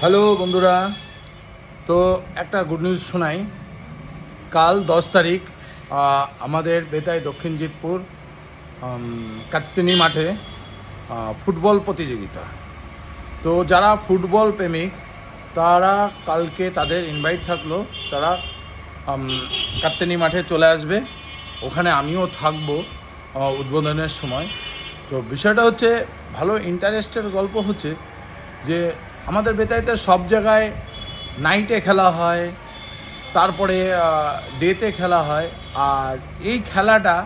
Hello বন্ধুরা। তো একটা গুড নিউজ শোনাই। কাল দশ তারিখ আমাদের বেতায় দক্ষিণ জিতপুর উম, কাত্তিনি মাঠে ফুটবল প্রতিযোগিতা। তো যারা ফুটবল প্রেমিক তারা কালকে তাদের ইনভাইট থাকল। তারা কাত্তিনি মাঠে চলে আসবে। ওখানে আমিও থাকব উদ্বোধনের সময়। তো বিষয়টা হচ্ছে ভালো ইন্টারেস্টের গল্প হচ্ছে যে আমাদের বেতাইতে সব জায়গায় নাইটে খেলা হয় তারপরে ডেতে খেলা হয় আর এই খেলাটা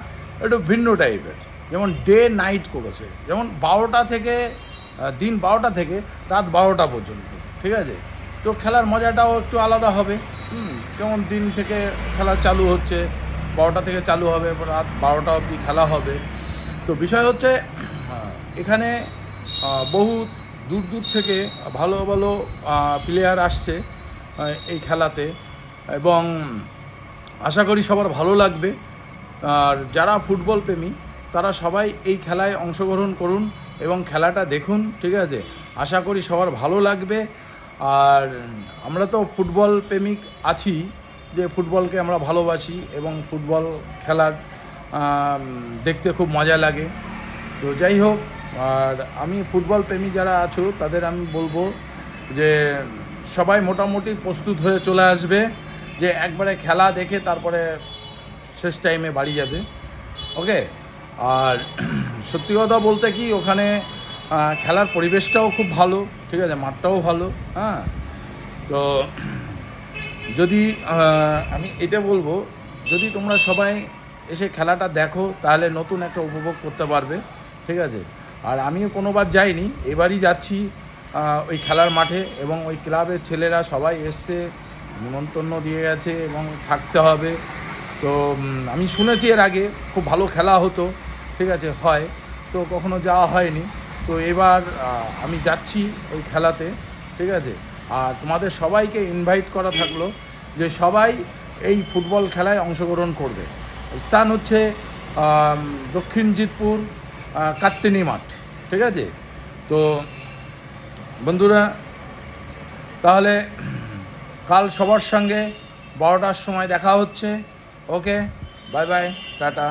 একটু ভিন্ন টাইপের যেমন ডে নাইট করেছে যেমন বারোটা থেকে দিন বারোটা থেকে রাত বারোটা পর্যন্ত ঠিক আছে? তো খেলার মজাটাও একটু আলাদা হবে যেমন দিন থেকে খেলা চালু হচ্ছে বারোটা থেকে চালু হবে রাত বারোটা অবধি খেলা হবে। তো বিষয় হচ্ছে এখানে আহ, বহু দূর দূর থেকে ভালো ভালো প্লেয়ার আসছে এই খেলাতে। এবং আশা করি সবার ভালো লাগবে। আর যারা ফুটবল প্রেমী, তারা সবাই এই খেলায় অংশগ্রহণ করুন এবং খেলাটা দেখুন, ঠিক আছে? আশা করি সবার ভালো লাগবে। আর আমরা তো ফুটবল প্রেমিক আছি, যে ফুটবলকে আমরা ভালোবাসি এবং ফুটবল খেলার দেখতে খুব মজা লাগে। তো যাই হোক আর আমি ফুটবল প্রেমী যারা আছো, তাদের আমি বলব যে সবাই মোটামুটি প্রস্তুত হয়ে চলে আসবে, যে একবারে খেলা দেখে তারপরে শেষ টাইমে বাড়ি যাবে। ওকে? আর সত্যি কথা বলতে কি, ওখানে খেলার পরিবেশটাও খুব ভালো, ঠিক আছে? মাঠটাও ভালো হ্যাঁ? তো যদি আমি এটা বলব, যদি তোমরা সবাই এসে খেলাটা দেখো, তাহলে নতুন একটা উপভোগ করতে পারবে, ঠিক আছে? আর আমিও কোনোবার যাইনি। এবারই যাচ্ছি ওই খেলার মাঠে এবং ওই ক্লাবের ছেলেরা সবাই এসছে, নিমন্ত্রণ দিয়ে গেছে এবং থাকতে হবে। তো আমি শুনেছি এর আগে, খুব ভালো খেলা হতো, ঠিক আছে, হয়, তো কখনো যাওয়া হয়নি। তো এবার আমি যাচ্ছি ওই খেলাতে, ঠিক আছে। আর তোমাদের সবাইকে ইনভাইট করা থাকল যে সবাই এই ফুটবল খেলায় অংশগ্রহণ করবে। স্থান হচ্ছে দক্ষিণ জিতপুর কাত্তিনি মাঠ। ঠিক আছে? তো, বন্ধুরা, তাহলে কাল সবার সঙ্গে বারোটার সময় দেখা হচ্ছে। Okay, bye bye, tata.